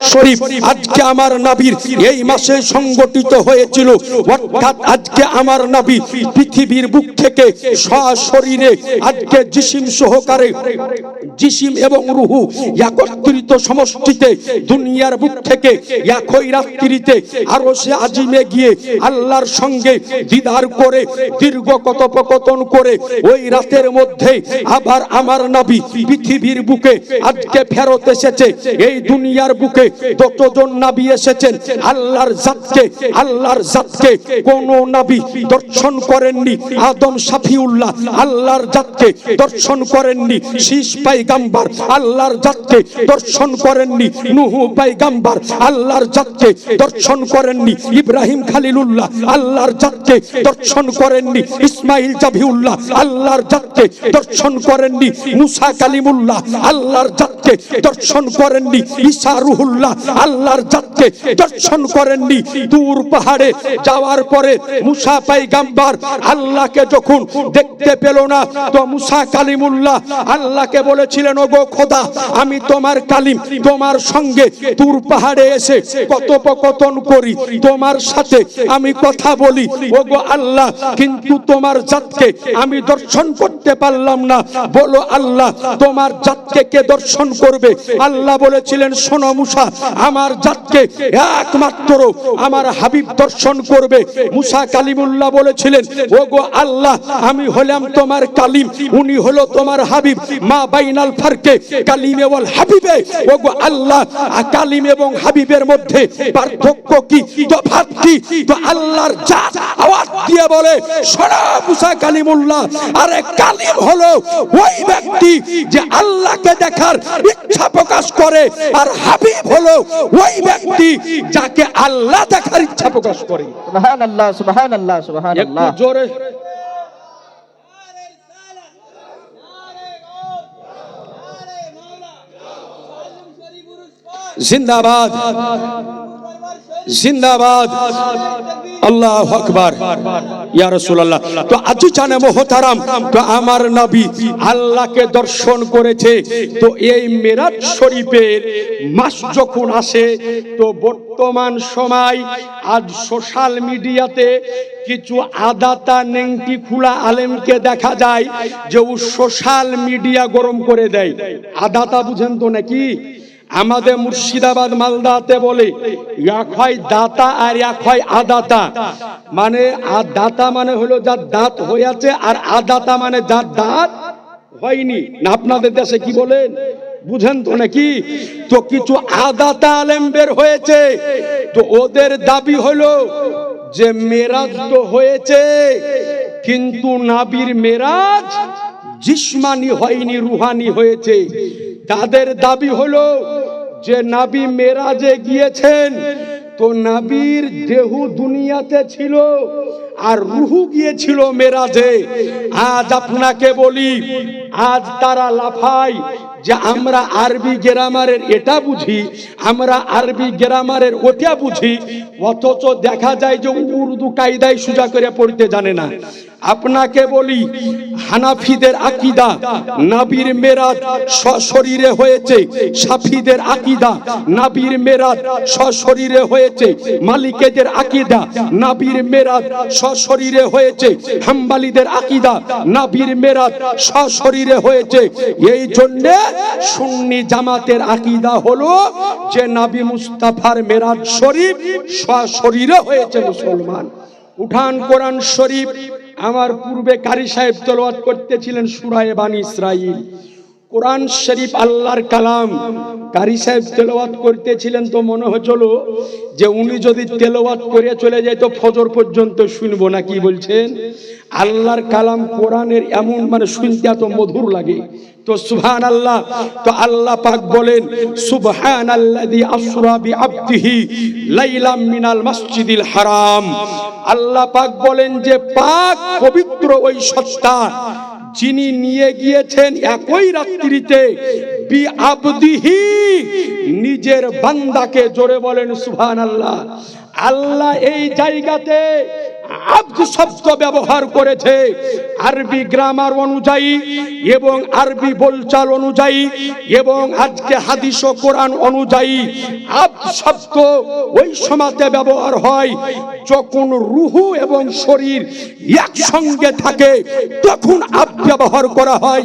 শরীফ, আজকে আমার নবীর এই মাসে সংগঠিত হয়েছিল। অর্থাৎ আজকে আমার নবী পৃথিবীর বুক থেকে সশরীরে আজকে জিসিম সহকারে জিসিম এবং রুহু একত্রিত সমষ্টিতে দুনিয়ার বুক থেকে একই রাত্রিতে আরও সে আজিমে গিয়ে আল্লাহর সঙ্গে দিদার করে, দীর্ঘ কথোপকথন করে ওই রাতের মধ্যে আবার আমার নাবি পৃথিবীর বুকে আজকে ফেরত এসেছে। এই দুনিয়ার বুকে যতজন নাবি এসেছেন, আল্লাহর জাতকে আল্লাহর জাতকে। কোন নাবি দর্শন করেননি, আদম সাফিউল্লাহ আল্লাহর জাতকে দর্শন করেননি। শীষ পাইগাম্বার, আল্লাহর জাতকে দর্শন করেননি। নুহু পাইগাম্বার, আল্লাহর জাতকে দর্শন করেননি। ইব্রাহিম খালিলুল্লাহ, আল্লাহর জাতকে দর্শন করেননি। ইসমাইল জাভিউল্লাহ আল্লাহর জাতকে দর্শন করেননি। মুসা কালিমুল্লাহ, আল্লাহর জাতকে দর্শন করেননি। ঈসা রুহুল্লাহ আল্লাহর জাতকে দর্শন করেননি। দূর পাহাড়ে যাওয়ার পরে মুসা পাইগাম্বার আল্লাহকে যখন দেখতে পেল না, তো মুসা কালিমুল্লাহ আল্লাহকে বলেছিলেন ও গো খোদা, আমি তোমার কালিম, তোমার সঙ্গে দূর পাহাড়ে এসে কথোপকথন করি। তোমার সাথে আমি কথা বলি। ও গো আল্লাহ, কিন্তু তোমার জাতকে আমি দর্শন করতে পারলাম না। বলো আল্লাহ, তোমার জাতকে কে দর্শন করবে? আল্লাহ বলেছিলেন, শোনো মুসা আমার জাতকে একমাত্র আমার হাবিব দর্শন করবে। মুসা কালিমুল্লাহ বলেছিলেন ও গো আল্লাহ, আমি হলাম তোমার কালিম, উনি হলো তোমার হাবিব। মা বাইনাল ফারকে, কালিমে ওয়াল হাবিবে। ও গো আল্লাহ কালিম এবং হাবিবের মধ্যে পার্থক্য কি? তফাৎ কি? তো আল্লাহর জাত আওয়াজ দিয়ে বলে, শোনা মুসা কালিমুল্লাহ, আরে কালিম হলো ওই ব্যক্তি যে আল্লাহকে দেখার ইচ্ছা প্রকাশ করে, আর হাবিব হলো ওই ব্যক্তি যাকে আল্লাহ দেখার ইচ্ছা প্রকাশ করে। জোরে। জিন্দাবাদ। জিন্দাবাদ। আল্লাহ আকবার। ইয়া রাসূলুল্লাহ, তো আজি জানে মোহতারাম, তো আমার নবী আল্লাহকে দর্শন করেছে, তো এই মেরাজ শরীফের মাস যখন আসে, তো বর্তমান সময় আজ সোশ্যাল মিডিয়াতে কিছু আদাতা নেংটি খুলা আলেমকে দেখা যায়, যে ও সোশ্যাল মিডিয়া গরম করে দেয়। আদাতা বুঝেন তো নাকি? আমাদের মুর্শিদাবাদ মালদাতে বলে, এক হয় দাতা আর এক হয় আদাতা। মানে আর দাতা মানে হলো যার দাঁত হয়েছে আর আদাতা মানে যার দাঁত হয়নি। না আপনাদের দেশে কি বলেন? বুঝেন তো নাকি? তো কিছু আদাতা আলেম বের হয়েছে, তো ওদের দাবি হলো যে মেরাজ তো হয়েছে, কিন্তু নাবির মেরাজ জিসমানি হয়নি, রুহানি হয়েছে। তাদের দাবি হলো যে নাবি মেরাজে গিয়েছেন তো নাবির দেহু দুনিয়াতে ছিল। আর রুহু গিয়েছিল মেরাজে। আজ আপনাকে বলি, আজ তারা লাফায় যে আমরা আরবি গ্রামারের এটা বুঝি, আমরা আরবি গ্রামারের ওটা বুঝি, অথচ দেখা যায় যে উর্দু কায়দায় সোজা করে পড়তে জানে না। আপনাকে বলি, হানাফিদের আকিদা, নাবির মেরাজ সশরীরে হয়েছে, সাফিদের আকিদা, নাবির মেরাজ সশরীরে হয়েছে, মালিকেদের আকিদা, নাবির মেরাজ সশরীরে হয়েছে। হাম্বালিদের আকিদা, নাবির মেরাজ সশরীরে হয়েছে। এই জন্যে সুন্নি জামাতের আকিদা হলো যে নাবি মুস্তাফার মেরাজ শরীফ সশরীরে হয়েছে মুসলমান। উঠান কোরআন শরীফ আমার পূর্বে কারি সাহেব তেলাওয়াত করতেছিলেন সুরায় বানি ইসরাইল। কোরআন শরীফ আল্লাহর কালাম। কারি সাহেব তেলাওয়াত করতেছিলেন তো মনে হচ্ছিল যে উনি যদি তেলাওয়াত করে চলে যায় তো ফজর পর্যন্ত শুনব না, কি বলছেন? আল্লাহর কালাম কোরআনের এমন মানে শুনতে এত মধুর লাগে। তো সুবহান আল্লাহ তো আল্লাহ পাক বলেন সুবহান আল্লাযী আসরা বিআবদিহি লাইলাম মিনাল মসজিদিল হারাম। আল্লাহ পাক বলেন যে পাক পবিত্র ওই সত্তা যিনি নিয়ে গিয়েছেন একই রাত্রিতে বি নিজের বান্দাকে জোরে বলেন সুবহানাল্লাহ। আল্লাহ এই জায়গাতে আব্দ শব্দ ব্যবহার করেছে। আরবি গ্রামার অনুযায়ী এবং আরবি বলচাল অনুযায়ী এবং আজকে হাদিস ও কোরআন অনুযায়ী আব্দ শব্দ ওই সমাতে ব্যবহার হয়। যখন রুহু এবং শরীর একসঙ্গে থাকে, তখন আব ব্যবহার করা হয়।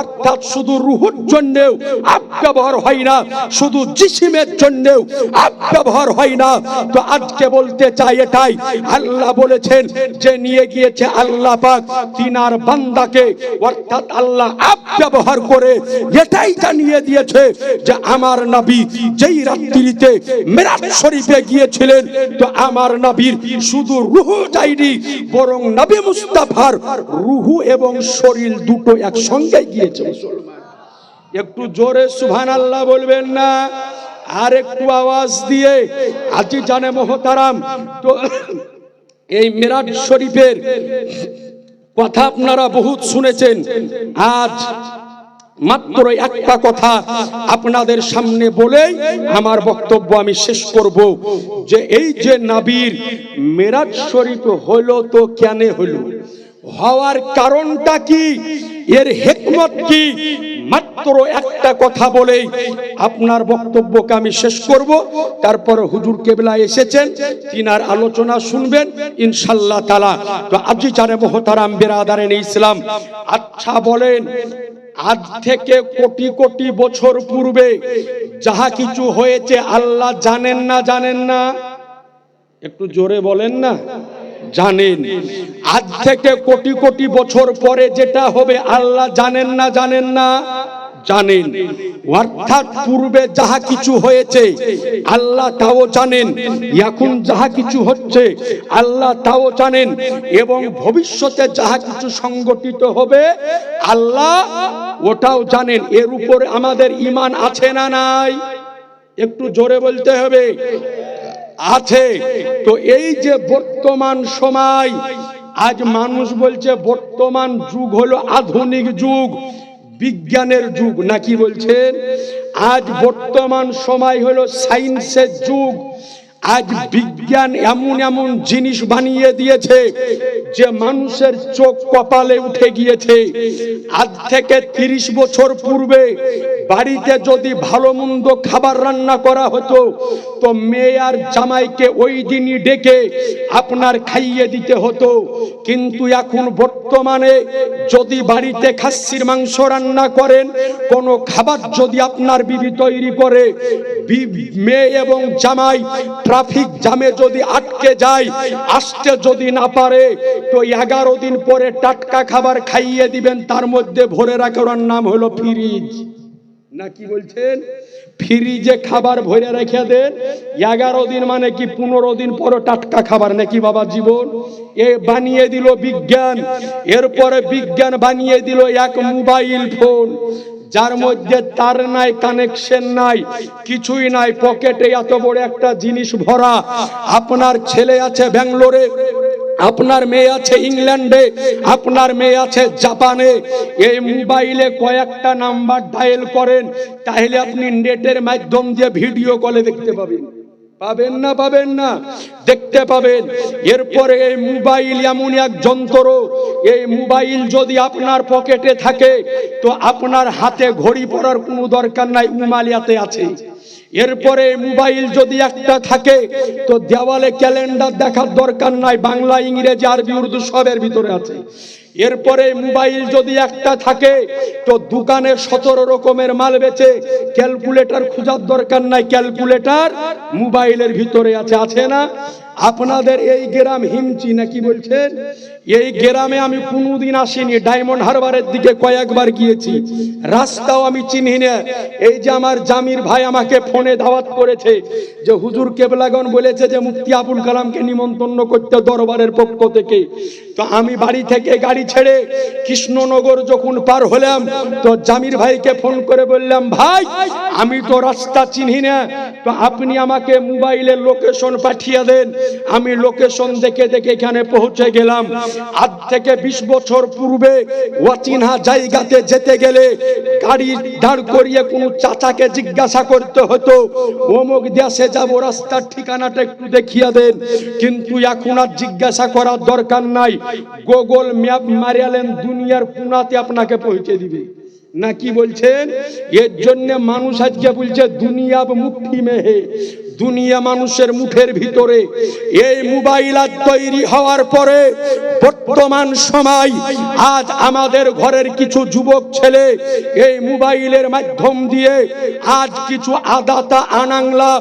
অর্থাৎ শুধু রুহুর জন্যেও আব ব্যবহার হয় না, শুধু জিসিমের জন্যেও আব ব্যবহার হয় না। তো আজকে বলতে চাই এটাই, আল্লাহ বলেছেন যে নিয়ে গিয়েছে আল্লাহ পাক তিনার বান্দাকে, অর্থাৎ আল্লাহ আপ ব্যবহার করে এটাই জানিয়ে দিয়েছে যে আমার নবী যেই রাত্রিতে মেরাজ শরীফে গিয়েছিলেন, তো আমার নবীর শুধু রুহু যায়নি, বরং নবী মুস্তাফার রুহু এবং শরীর দুটো একসঙ্গে গিয়েছে একটু জোরে সুবহান আল্লাহ বলবেন না, আর একটু আওয়াজ দিয়ে, আজি জানে মোহতারাম, তো এই মেরাজ শরীফের কথা আপনারা বহুত শুনেছেন। আজ মাত্র একটা কথা আপনাদের সামনে বলেই আমার বক্তব্য আমি শেষ করব যে এই যে নাবির মেরাজ শরীফ হলো তো কেন হলো? হওয়ার কারণটা কি? এর হেকমত কি? মাত্র একটা কথা বলেই আপনার বক্তব্যকে আমি শেষ করব। তারপর হুজুর কেবলা এসেছেন, তিনার আলোচনা শুনবেন ইনশাল্লাহ তালা তো আজি জানে মোহতারাম বেরাদারেন ইসলাম আচ্ছা বলেন, আজ থেকে কোটি কোটি বছর পূর্বে যাহা কিছু হয়েছে আল্লাহ জানেন না জানেন না? একটু জোরে বলেন না। জানেন। আজ থেকে কোটি কোটি বছর পরে যেটা হবে, আল্লাহ জানেন না জানেন না, জানেন। অর্থাৎ পূর্বে যাহা কিছু হয়েছে, আল্লাহ তাও জানেন। এখন যাহা কিছু হচ্ছে, আল্লাহ তাও জানেন। এবং ভবিষ্যতে যাহা কিছু সংগঠিত হবে, আল্লাহ ওটাও জানেন। এর উপরে আমাদের ইমান আছে না নাই? একটু জোরে বলতে হবে। আছে। তো এই যে বর্তমান সময়, আজ মানুষ বলছে বর্তমান যুগ হলো আধুনিক যুগ, বিজ্ঞানের যুগ, নাকি বলছেন? আজ বর্তমান সময় হলো সায়েন্সের যুগ। আজ বিজ্ঞান এমন এমন জিনিস বানিয়ে দিয়েছে যে মানুষের চোখ কপালে উঠে গিয়েছে। আজ থেকে তিরিশ বছর পূর্বে বাড়িতে যদি ভালো মন্দ খাবার রান্না করা হতো, তো মেয়ে আর জামাইকে ওই দিনই ডেকে আপনার খাইয়ে দিতে হতো। কিন্তু এখন বর্তমানে যদি বাড়িতে খাসির মাংস রান্না করেন, কোনো খাবার যদি আপনার বিবি তৈরি করে মেয়ে এবং জামাই ট্রাফিক জামে যদি আটকে যায়, আসতে যদি না পারে, তো এগারো দিন পরে টাটকা খাবার খাইয়ে দিবেন, তার মধ্যে ভরে রাখার নাম হলো ফ্রিজ। না কি বলছেন? ফ্রিজে খাবার ভরে রেখে দেন, এগারো দিন মানে কি পনেরো দিন পরে টাটকা খাবার নাকি বাবা জীবন? এ বানিয়ে দিল বিজ্ঞান, এরপরে বিজ্ঞান বানিয়ে দিল এক মোবাইল ফোন, যার মধ্যে তার নাই, কানেকশন নাই, কিছুই নাই, পকেটে এত বড় একটা জিনিস ভরা। আপনার ছেলে আছে ব্যাঙ্গালোরে আপনার মেয়ে আছে ইংল্যান্ডে, আপনার মেয়ে আছে জাপানে। এই মোবাইলে কয়েকটা নাম্বার ডায়াল করেন, তাহলে আপনি নেটের মাধ্যম দিয়ে ভিডিও কলে দেখতে পাবেন। পাবেন না পাবেন না, দেখতে পাবেন। এরপরে এই মোবাইল এমন এক যন্ত্র, এই মোবাইল যদি আপনার পকেটে থাকে, তো আপনার হাতে ঘড়ি পরার কোনো দরকার নাই, উমালিয়াতে আছে। এরপরে মোবাইল যদি একটা থাকে, তো দেওয়ালে ক্যালেন্ডার দেখার দরকার নাই, বাংলা, ইংরেজি, আরবি, উর্দু সবের ভিতরে আছে। এরপরে মোবাইল যদি একটা থাকে, তো দোকানে সতেরো রকমের মাল বেচে ক্যালকুলেটর খোঁজার দরকার নাই, ক্যালকুলেটর মোবাইলের ভিতরে আছে আছে না? আপনাদের এই গ্রাম হিমচি নাকি বলছেন? এই গ্রামে আমি কোনোদিন আসিনি, ডায়মন্ড হারবারের দিকে কয়েকবার গিয়েছি। রাস্তাও আমি চিনি না। এই যে আমার জামির ভাই আমাকে ফোনে দাওয়াত করেছে, যে হুজুর কেবলাগন বলেছে যে মুফতি আবুল কালামকে নিমন্ত্রণ করতে দরবারের পক্ষ থেকে। তো আমি বাড়ি থেকে গাড়ি ছেড়ে কৃষ্ণনগর যখন পার হলাম, তো জামির ভাইকে ফোন করে বললাম, ভাই আমি তো রাস্তা চিনি না। তো আপনি আমাকে মোবাইলের লোকেশন পাঠিয়ে দেন। আমি লোকেশন দেখে দেখে এখানে পৌঁছে গেলাম। আজ থেকে বিশ বছর পূর্বে অচিনহা জায়গাতে যেতে গেলে গাড়ি দাঁড় করিয়ে কোনো চাচাকে জিজ্ঞাসা করতে হতো, অমুক দেশে যাব, রাস্তার ঠিকানাটা একটু দেখিয়ে দেন। কিন্তু এখন আর জিজ্ঞাসা করার দরকার নাই। গুগল ম্যাপ মারিয়ালেন দুনিয়ার কোনাতে আপনাকে পৌঁছে দিবে। না কি বলছেন? এর জন্য মানুষ আজকে বলছে দুনিয়া মুক্তি মেহে। দুনিয়া মানুষের মুখের ভিতরে এই মোবাইল আজ তৈরি হওয়ার পরে বর্তমান সময় আজ আমাদের ঘরের কিছু যুবক ছেলে এই মোবাইলের মাধ্যম দিয়ে আজ কিছু আদাতা আনাংলা,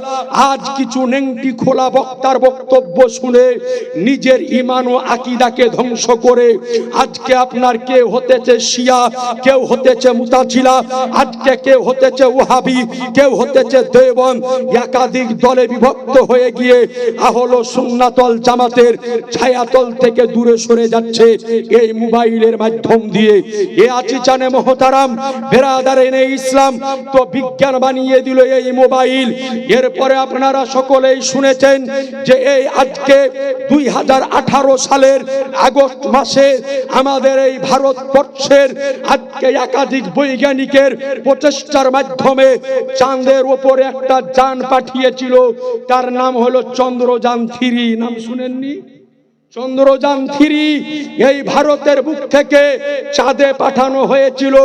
আজ কিছু নেংটি খোলা বক্তার বক্তব্য শুনে নিজের ইমান ও আকিদাকে ধ্বংস করে আজকে আপনার কেউ হতেছে শিয়া, কেউ হতেছে মুতাজিলা, আজকে কেউ হতেছে ওহাবি, কেউ হতেছে দেবন একাধিক দলে বিভক্ত হয়ে গিয়ে আহলো সুন্নাতল জামাতের ছায়াতল থেকে দূরে সরে যাচ্ছে এই মোবাইলের মাধ্যম দিয়ে। এ আছি জানে মহতারাম, বেরাদারে নেই ইসলাম, তো বিজ্ঞান বানিয়ে দিল এই মোবাইল। এরপরে আপনারা সকলেই শুনেছেন যে এই আজকে দুই হাজার আঠারো সালের আগস্ট মাসে আমাদের এই ভারতবর্ষের আজকে একাধিক বৈজ্ঞানিকের প্রচেষ্টার মাধ্যমে চাঁদের ওপরে একটা যান পাঠিয়েছিল তার নাম হলো চন্দ্রযান থ্রি। নাম শুনেননি? চন্দ্রযান থ্রি এই ভারতের বুক থেকে চাঁদে পাঠানো হয়েছিল।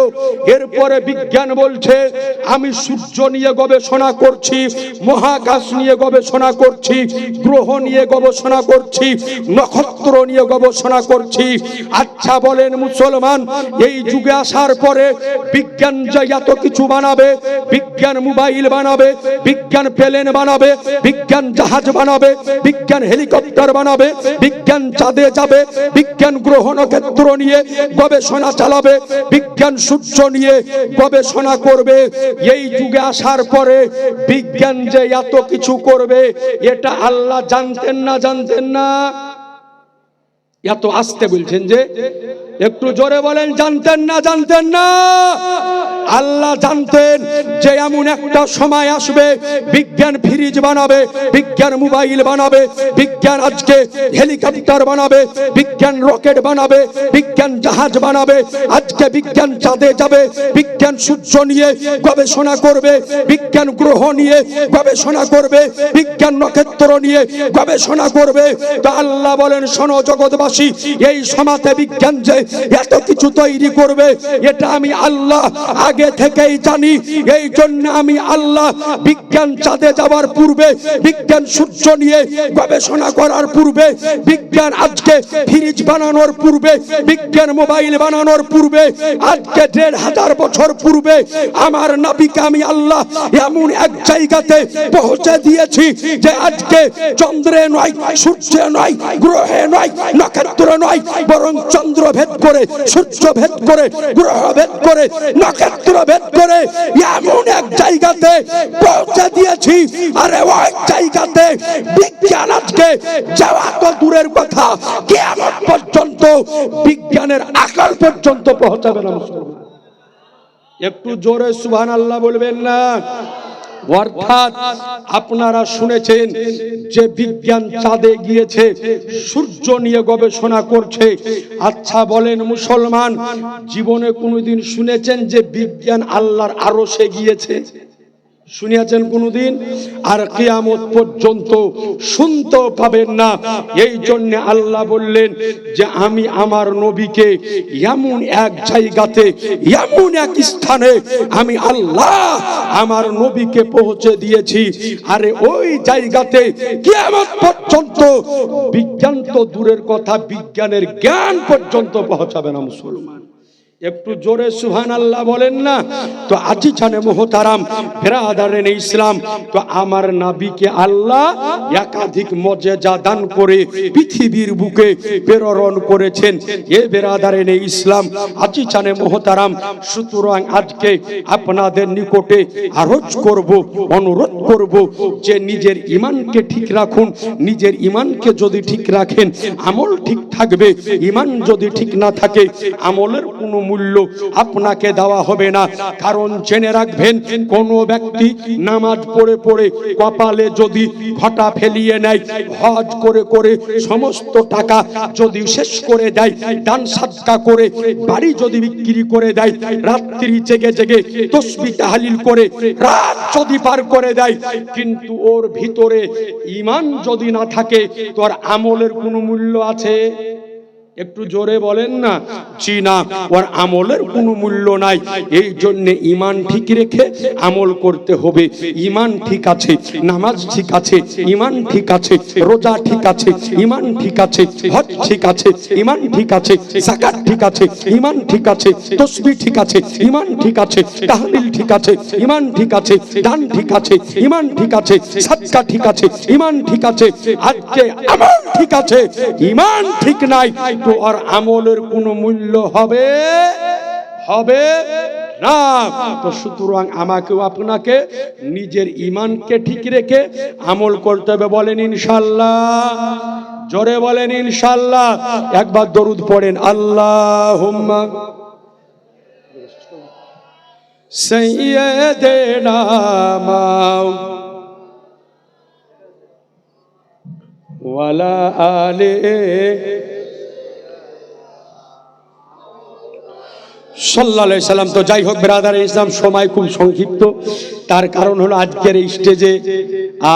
এরপরে বিজ্ঞান বলছে, আমি সূর্য নিয়ে গবেষণা করছি, মহাকাশ নিয়ে গবেষণা করছি, গ্রহ নিয়ে গবেষণা করছি, নক্ষত্র নিয়ে গবেষণা করছি। আচ্ছা বলেন মুসলমান, এই যুগে আসার পরে বিজ্ঞান যে এত কিছু বানাবে, বিজ্ঞান মোবাইল বানাবে, বিজ্ঞান প্লেন বানাবে, বিজ্ঞান জাহাজ বানাবে, বিজ্ঞান হেলিকপ্টার বানাবে, বিজ্ঞান চাঁদে যাবে, বিজ্ঞান গ্রহ নক্ষত্র নিয়ে গবেষণা চালাবে, বিজ্ঞান সূর্য নিয়ে গবেষণা করবে। এই যুগে আসার পরে বিজ্ঞান যে এত কিছু করবে, এটা আল্লাহ জানতেন না জানতেন না? এত আসতে বলছেন যে, একটু জোরে বলেন, জানতেন না জানতেন না? আল্লাহ জানতেন যে এমন একটা সময় আসবে, বিজ্ঞান ফ্রিজ বানাবে, বিজ্ঞান মোবাইল বানাবে, বিজ্ঞান আজকে হেলিকপ্টার বানাবে, বিজ্ঞান রকেট বানাবে, বিজ্ঞান জাহাজ বানাবে, আজকে বিজ্ঞান চাঁদে যাবে, বিজ্ঞান সূর্য নিয়ে গবেষণা করবে, বিজ্ঞান গ্রহ নিয়ে গবেষণা করবে, বিজ্ঞান নক্ষত্র নিয়ে গবেষণা করবে। তো আল্লাহ বলেন, শোনো জগৎবাসী, এই সমাজে বিজ্ঞান যে এত কিছু তৈরি করবে, এটা আমি আল্লাহ আগে থেকেই জানি, এই জন্য আমি আল্লাহ বিজ্ঞান চাঁদে যাওয়ার পূর্বে, বিজ্ঞান সূর্য নিয়ে গবেষণা করার পূর্বে, বিজ্ঞান আজকে ফ্রিজ বানানোর পূর্বে, বিজ্ঞান মোবাইল বানানোর পূর্বে, আজকে দেড় হাজার বছর পূর্বে, আমার নবীকে আমি আল্লাহ এমন এক জায়গাতে পৌঁছে দিয়েছি যে আজকে চন্দ্রে নয়, সূর্যে নয়, গ্রহে নয়, নক্ষত্র নয়, বরং চন্দ্র ভেদ করে, সূর্য ভেদ করে, গ্রহ ভেদ করে, নক্ষত্র ভেদ করে এমন এক জায়গাতে পৌঁছে দিয়েছি। আরে ওই জায়গাতে বিজ্ঞান আজকে যাওয়া তো দূরের কথা। কেমন পর্যন্ত বিজ্ঞানের আকার পর্যন্ত পৌঁছাবে না একটু জোরে সুহান আল্লাহ বলবেন না। অর্থাৎ আপনারা শুনেছেন যে বিজ্ঞান চাঁদে গিয়েছে, সূর্য নিয়ে গবেষণা করছে। আচ্ছা বলেন মুসলমান, জীবনে কোনোদিন শুনেছেন যে বিজ্ঞান আল্লাহর আরও সে গিয়েছে? শুনিয়াছেন কোনদিন? আর কিয়ামত পর্যন্ত শুনতেও পাবেন না। এই জন্য আল্লাহ বললেন যে, আমি আমার নবীকে এমন এক জায়গাতে, এমন এক স্থানে আমি আল্লাহ আমার নবীকে পৌঁছে দিয়েছি। আরে ওই জায়গাতে কিয়ামত পর্যন্ত বিজ্ঞান তো দূরের কথা, বিজ্ঞানের জ্ঞান পর্যন্ত পৌঁছাবে না মুসলমান। একটু জোরে সুহান আল্লাহ বলেন না? তো আজি ছানে মোহতারাম ফেরাদারেন ইসলাম, তো আমার নাবিকে আল্লাহ একাধিক মর্যাদা দান করে পৃথিবীর বুকে প্রেরণ করেছেন। এ বেরাদারেন ইসলাম, আজি ছানে মোহতারাম, সুতরাং আজকে আপনাদের নিকটে আরজ করব, অনুরোধ করব যে নিজের ইমানকে ঠিক রাখুন, নিজের ইমানকে যদি ঠিক রাখেন, আমল ঠিক থাকবে ইমান যদি ঠিক না থাকে, আমলের কোনো মূল্য আপনাকে দেওয়া হবে না। কারণ জেনে রাখবেন, কোন ব্যক্তি নামাজ পড়ে পড়ে কপালে যদি ঘটা ফেলিয়ে নেয়, হজ করে করে সমস্ত টাকা যদি শেষ করে দেয়, দান সাদকা করে বাড়ি যদি বিক্রি করে দেয়, রাত্রি জেগে জেগে তসবি তাহালিল করে রাত যদি পার করে দেয়, কিন্তু ওর ভিতরে ইমান যদি না থাকে তোর আমলের কোনো মূল্য আছে? একটু জোরে বলেন না জি না ওর আমলের কোনো মূল্য নাই এই জন্যে ইমান ঠিক রেখে আমল করতে হবে ইমান ঠিক আছে নামাজ ঠিক আছে ইমান ঠিক আছে রোজা ঠিক আছে ইমান ঠিক আছে হজ ঠিক আছে ইমান ঠিক আছে জাকাত ঠিক আছে ইমান ঠিক আছে তসবি ঠিক আছে ইমান ঠিক আছে তাহলিল ঠিক আছে ইমান ঠিক আছে দান ঠিক আছে ইমান ঠিক আছে সাদকা ঠিক আছে ইমান ঠিক আছে আজকে আমল ঠিক আছে ইমান ঠিক নাই তো আর আমলের কোনো মূল্য হবে হবে না। তো সুতরাং আমাকেও আপনাকে নিজের ইমানকে ঠিক রেখে আমল করতে হবে বলেন ইনশাল্লাহ জোরে বলেন ইনশাল্লাহ একবার দরুদ পড়েন আল্লাহ মাও ওয়ালা আলে সাল্লাহ সাল্লাম তো যাই হোক বেরাদার ইসলাম সময় খুব সংক্ষিপ্ত। তার কারণ হলো আজকের এই স্টেজে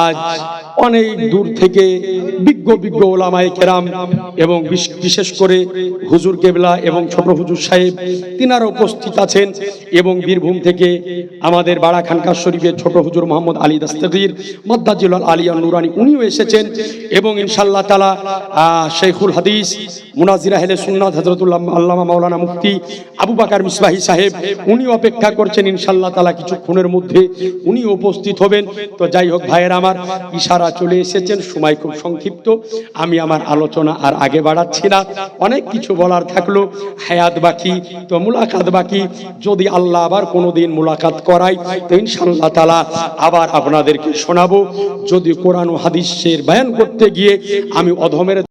আজ অনেক দূর থেকে বিজ্ঞ বিজ্ঞ ওলামায়ে কেরাম এবং বিশ- বিশেষ করে হুজুর কেবলা এবং ছোট হুজুর সাহেব তিনারা উপস্থিত আছেন এবং বীরভূম থেকে আমাদের বাড়া খানকা শরীফের ছোট হুজুর মোহাম্মদ আলী দাস্তাগির মদ্দাজিল আলিয়া নুরানি, উনিও এসেছেন এবং ইনশাল্লাহ তালা শেখুল হাদিস, মুনাজির আহলে সুন্নাত হজরতুল্লাহ আল্লামা মাওলানা মুফতি আবু বাকার মিসবাহি সাহেব উনি অপেক্ষা করছেন ইনশাল্লাহ তালা কিছুক্ষণের মধ্যে উনি উপস্থিত হবেন। তো যাই হোক, ভাইয়ের আমার ইশারা চলে এসেছেন, সময় খুব সংক্ষিপ্ত। আমি আমার আলোচনা আর আগে বাড়াচ্ছি না। অনেক কিছু বলার থাকল, হায়াত বাকি, তো মুলাকাত বাকি। যদি আল্লাহ আবার কোনোদিন মুলাকাত করাই তো ইনশাল্লাহ তালা আবার আপনাদেরকে শোনাবো। যদি কোরআন হাদিসের বয়ান করতে গিয়ে আমি অধমের